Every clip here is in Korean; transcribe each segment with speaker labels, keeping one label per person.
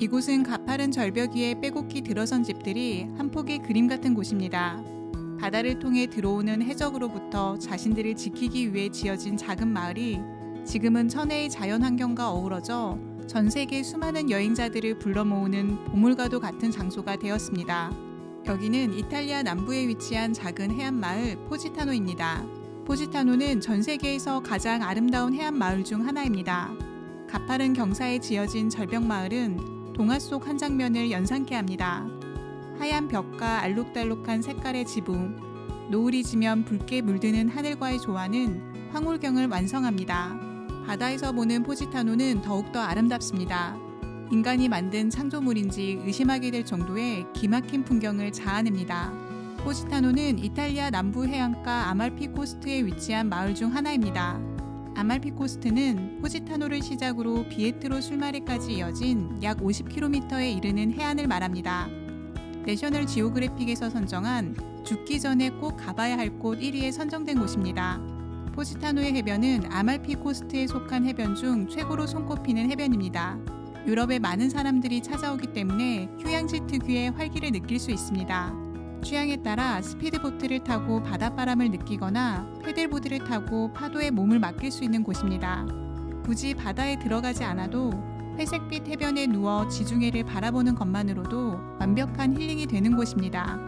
Speaker 1: 이곳은 가파른 절벽 위에 빼곡히 들어선 집들이 한 폭의 그림 같은 곳입니다. 바다를 통해 들어오는 해적으로부터 자신들을 지키기 위해 지어진 작은 마을이 지금은 천혜의 자연 환경과 어우러져 전 세계 수많은 여행자들을 불러 모으는 보물과도 같은 장소가 되었습니다. 여기는 이탈리아 남부에 위치한 작은 해안 마을 포지타노입니다. 포지타노는 전 세계에서 가장 아름다운 해안 마을 중 하나입니다. 가파른 경사에 지어진 절벽 마을은 동화 속 한 장면을 연상케 합니다. 하얀 벽과 알록달록한 색깔의 지붕, 노을이 지면 붉게 물드는 하늘과의 조화는 황홀경을 완성합니다. 바다에서 보는 포지타노는 더욱더 아름답습니다. 인간이 만든 창조물인지 의심하게 될 정도의 기막힌 풍경을 자아냅니다. 포지타노는 이탈리아 남부 해안가 아말피 코스트에 위치한 마을 중 하나입니다. 아말피 코스트는 포지타노를 시작으로 비에트로 술마리까지 이어진 약 50km에 이르는 해안을 말합니다. 내셔널 지오그래픽에서 선정한 죽기 전에 꼭 가봐야 할 곳 1위에 선정된 곳입니다. 포지타노의 해변은 아말피 코스트에 속한 해변 중 최고로 손꼽히는 해변입니다. 유럽에 많은 사람들이 찾아오기 때문에 휴양지 특유의 활기를 느낄 수 있습니다. 취향에 따라 스피드보트를 타고 바닷바람을 느끼거나 패들보드를 타고 파도에 몸을 맡길 수 있는 곳입니다. 굳이 바다에 들어가지 않아도 회색빛 해변에 누워 지중해를 바라보는 것만으로도 완벽한 힐링이 되는 곳입니다.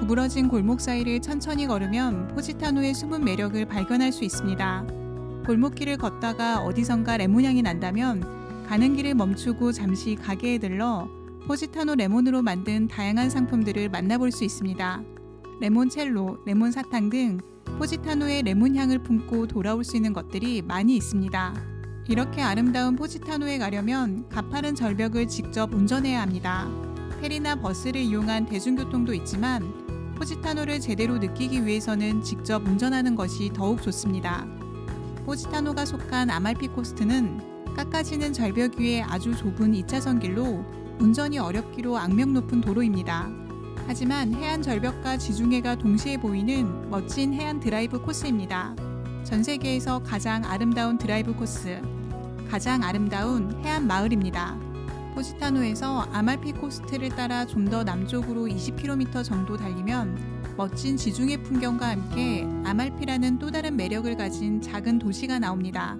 Speaker 1: 구부러진 골목 사이를 천천히 걸으면 포지타노의 숨은 매력을 발견할 수 있습니다. 골목길을 걷다가 어디선가 레몬 향이 난다면 가는 길을 멈추고 잠시 가게에 들러 포지타노 레몬으로 만든 다양한 상품들을 만나볼 수 있습니다. 레몬 첼로, 레몬 사탕 등 포지타노의 레몬 향을 품고 돌아올 수 있는 것들이 많이 있습니다. 이렇게 아름다운 포지타노에 가려면 가파른 절벽을 직접 운전해야 합니다. 페리나 버스를 이용한 대중교통도 있지만 포지타노를 제대로 느끼기 위해서는 직접 운전하는 것이 더욱 좋습니다. 포지타노가 속한 아말피 코스트는 깎아지는 절벽 위에 아주 좁은 2차선 길로 운전이 어렵기로 악명 높은 도로입니다. 하지만 해안 절벽과 지중해가 동시에 보이는 멋진 해안 드라이브 코스입니다. 전 세계에서 가장 아름다운 드라이브 코스, 가장 아름다운 해안 마을입니다. 포지타노에서 아말피 코스트를 따라 좀 더 남쪽으로 20km 정도 달리면 멋진 지중해 풍경과 함께 아말피라는 또 다른 매력을 가진 작은 도시가 나옵니다.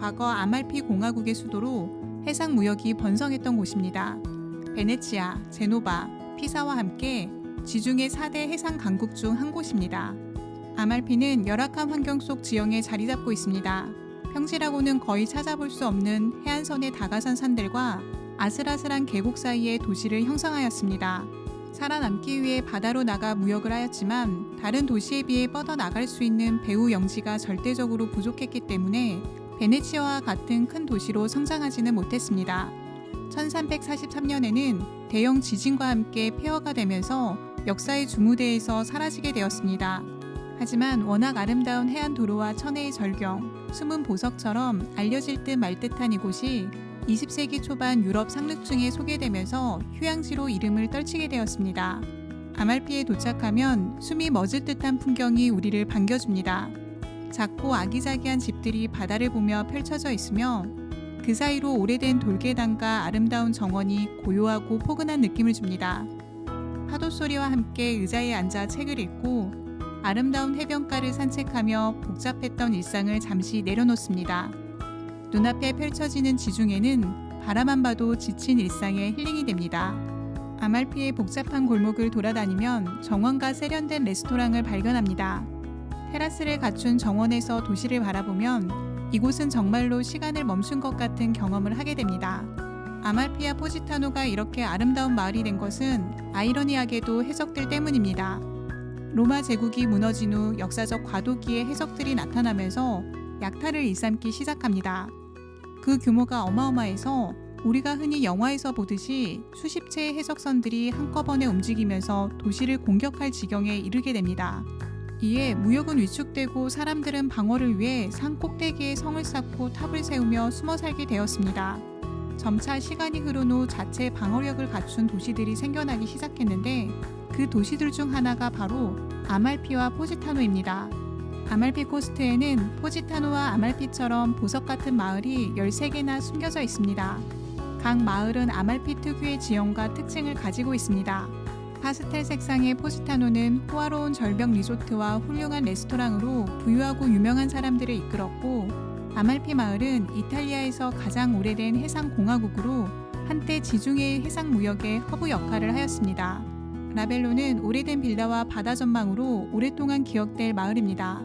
Speaker 1: 과거 아말피 공화국의 수도로 해상 무역이 번성했던 곳입니다. 베네치아, 제노바, 피사와 함께 지중해 4대 해상 강국 중 한 곳입니다. 아말피는 열악한 환경 속 지형에 자리 잡고 있습니다. 평지라고는 거의 찾아볼 수 없는 해안선의 다가선 산들과 아슬아슬한 계곡 사이에 도시를 형성하였습니다. 살아남기 위해 바다로 나가 무역을 하였지만 다른 도시에 비해 뻗어 나갈 수 있는 배후 영지가 절대적으로 부족했기 때문에 베네치아와 같은 큰 도시로 성장하지는 못했습니다. 1343년에는 대형 지진과 함께 폐허가 되면서 역사의 주무대에서 사라지게 되었습니다. 하지만 워낙 아름다운 해안 도로와 천혜의 절경, 숨은 보석처럼 알려질 듯 말 듯한 이곳이 20세기 초반 유럽 상륙층에 소개되면서 휴양지로 이름을 떨치게 되었습니다. 아말피에 도착하면 숨이 멎을 듯한 풍경이 우리를 반겨줍니다. 작고 아기자기한 집들이 바다를 보며 펼쳐져 있으며 그 사이로 오래된 돌계단과 아름다운 정원이 고요하고 포근한 느낌을 줍니다. 파도 소리와 함께 의자에 앉아 책을 읽고 아름다운 해변가를 산책하며 복잡했던 일상을 잠시 내려놓습니다. 눈앞에 펼쳐지는 지중해는 바라만 봐도 지친 일상의 힐링이 됩니다. 아말피의 복잡한 골목을 돌아다니면 정원과 세련된 레스토랑을 발견합니다. 테라스를 갖춘 정원에서 도시를 바라보면 이곳은 정말로 시간을 멈춘 것 같은 경험을 하게 됩니다. 아말피아 포지타노가 이렇게 아름다운 마을이 된 것은 아이러니하게도 해적들 때문입니다. 로마 제국이 무너진 후 역사적 과도기의 해적들이 나타나면서 약탈을 일삼기 시작합니다. 그 규모가 어마어마해서 우리가 흔히 영화에서 보듯이 수십 채의 해적선들이 한꺼번에 움직이면서 도시를 공격할 지경에 이르게 됩니다. 이에 무역은 위축되고 사람들은 방어를 위해 산 꼭대기에 성을 쌓고 탑을 세우며 숨어 살게 되었습니다. 점차 시간이 흐른 후 자체 방어력을 갖춘 도시들이 생겨나기 시작했는데 그 도시들 중 하나가 바로 아말피와 포지타노입니다. 아말피 코스트에는 포지타노와 아말피처럼 보석 같은 마을이 13개나 숨겨져 있습니다. 각 마을은 아말피 특유의 지형과 특징을 가지고 있습니다. 파스텔 색상의 포스타노는 호화로운 절벽 리조트와 훌륭한 레스토랑으로 부유하고 유명한 사람들을 이끌었고 아말피 마을은 이탈리아에서 가장 오래된 해상 공화국으로 한때 지중해 해상 무역의 허브 역할을 하였습니다. 라벨로는 오래된 빌라와 바다 전망으로 오랫동안 기억될 마을입니다.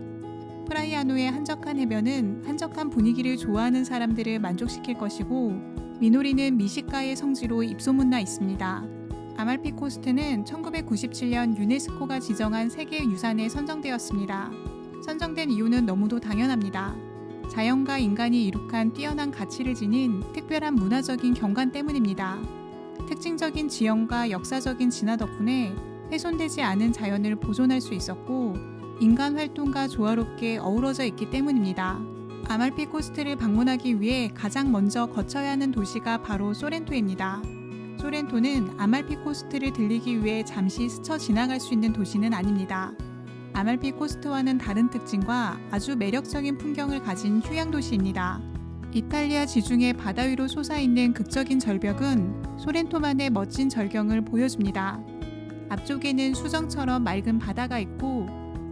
Speaker 1: 프라이아노의 한적한 해변은 한적한 분위기를 좋아하는 사람들을 만족시킬 것이고 미노리는 미식가의 성지로 입소문나 있습니다. 아말피 코스트는 1997년 유네스코가 지정한 세계 유산에 선정되었습니다. 선정된 이유는 너무도 당연합니다. 자연과 인간이 이룩한 뛰어난 가치를 지닌 특별한 문화적인 경관 때문입니다. 특징적인 지형과 역사적인 진화 덕분에 훼손되지 않은 자연을 보존할 수 있었고 인간 활동과 조화롭게 어우러져 있기 때문입니다. 아말피 코스트를 방문하기 위해 가장 먼저 거쳐야 하는 도시가 바로 소렌토입니다. 소렌토는 아말피 코스트를 들리기 위해 잠시 스쳐 지나갈 수 있는 도시는 아닙니다. 아말피 코스트와는 다른 특징과 아주 매력적인 풍경을 가진 휴양 도시입니다. 이탈리아 지중해 바다 위로 솟아있는 극적인 절벽은 소렌토만의 멋진 절경을 보여줍니다. 앞쪽에는 수정처럼 맑은 바다가 있고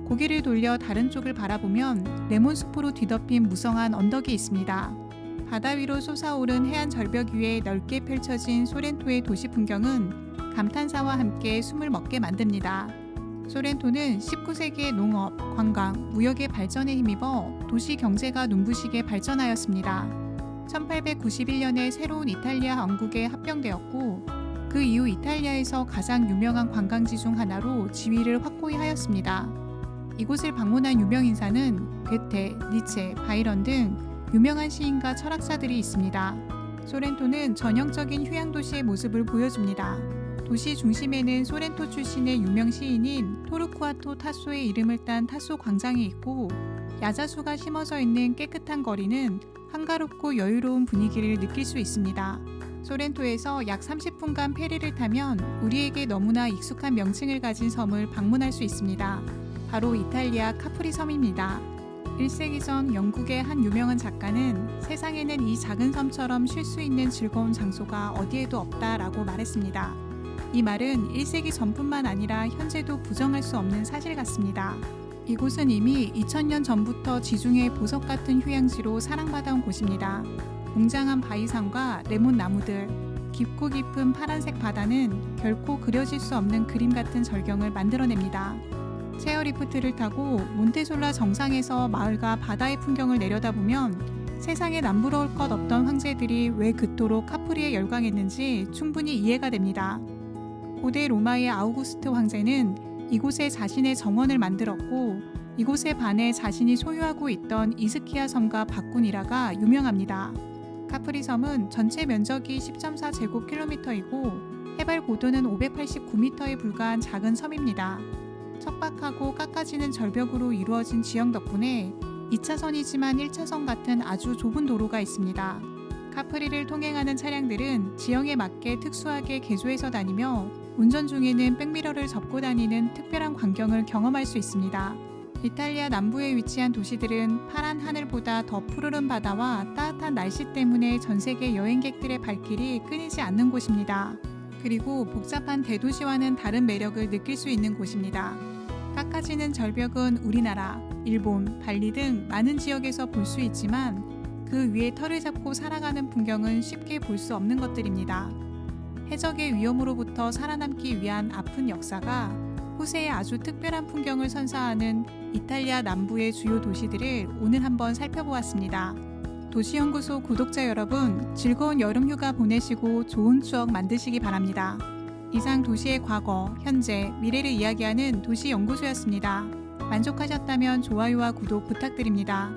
Speaker 1: 고개를 돌려 다른 쪽을 바라보면 레몬숲으로 뒤덮인 무성한 언덕이 있습니다. 바다 위로 솟아오른 해안 절벽 위에 넓게 펼쳐진 소렌토의 도시 풍경은 감탄사와 함께 숨을 먹게 만듭니다. 소렌토는 19세기의 농업, 관광, 무역의 발전에 힘입어 도시 경제가 눈부시게 발전하였습니다. 1891년에 새로운 이탈리아 왕국에 합병되었고 그 이후 이탈리아에서 가장 유명한 관광지 중 하나로 지위를 확고히 하였습니다. 이곳을 방문한 유명 인사는 괴테, 니체, 바이런 등 유명한 시인과 철학자들이 있습니다. 소렌토는 전형적인 휴양 도시의 모습을 보여줍니다. 도시 중심에는 소렌토 출신의 유명 시인인 토르쿠아토 타소의 이름을 딴 타소 광장이 있고 야자수가 심어져 있는 깨끗한 거리는 한가롭고 여유로운 분위기를 느낄 수 있습니다. 소렌토에서 약 30분간 페리를 타면 우리에게 너무나 익숙한 명칭을 가진 섬을 방문할 수 있습니다. 바로 이탈리아 카프리 섬입니다. 1세기 전 영국의 한 유명한 작가는 세상에는 이 작은 섬처럼 쉴 수 있는 즐거운 장소가 어디에도 없다라고 말했습니다. 이 말은 1세기 전뿐만 아니라 현재도 부정할 수 없는 사실 같습니다. 이곳은 이미 2000년 전부터 지중해 보석 같은 휴양지로 사랑받아온 곳입니다. 웅장한 바위산과 레몬 나무들, 깊고 깊은 파란색 바다는 결코 그려질 수 없는 그림 같은 절경을 만들어냅니다. 체어리프트를 타고 몬테솔라 정상에서 마을과 바다의 풍경을 내려다보면 세상에 남부러울 것 없던 황제들이 왜 그토록 카프리에 열광했는지 충분히 이해가 됩니다. 고대 로마의 아우구스트 황제는 이곳에 자신의 정원을 만들었고 이곳에 반해 자신이 소유하고 있던 이스키아 섬과 바꾸니라가 유명합니다. 카프리 섬은 전체 면적이 10.4 제곱킬로미터이고 해발 고도는 589m에 불과한 작은 섬입니다. 척박하고 깎아지는 절벽으로 이루어진 지형 덕분에 2차선이지만 1차선 같은 아주 좁은 도로가 있습니다. 카프리를 통행하는 차량들은 지형에 맞게 특수하게 개조해서 다니며 운전 중에는 백미러를 접고 다니는 특별한 광경을 경험할 수 있습니다. 이탈리아 남부에 위치한 도시들은 파란 하늘보다 더 푸르른 바다와 따뜻한 날씨 때문에 전 세계 여행객들의 발길이 끊이지 않는 곳입니다. 그리고 복잡한 대도시와는 다른 매력을 느낄 수 있는 곳입니다. 깎아지는 절벽은 우리나라, 일본, 발리 등 많은 지역에서 볼 수 있지만 그 위에 털을 잡고 살아가는 풍경은 쉽게 볼 수 없는 것들입니다. 해적의 위험으로부터 살아남기 위한 아픈 역사가 후세에 아주 특별한 풍경을 선사하는 이탈리아 남부의 주요 도시들을 오늘 한번 살펴보았습니다. 도시연구소 구독자 여러분, 즐거운 여름휴가 보내시고 좋은 추억 만드시기 바랍니다. 이상 도시의 과거, 현재, 미래를 이야기하는 도시연구소였습니다. 만족하셨다면 좋아요와 구독 부탁드립니다.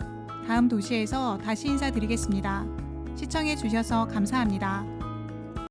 Speaker 1: 다음 도시에서 다시 인사드리겠습니다. 시청해주셔서 감사합니다.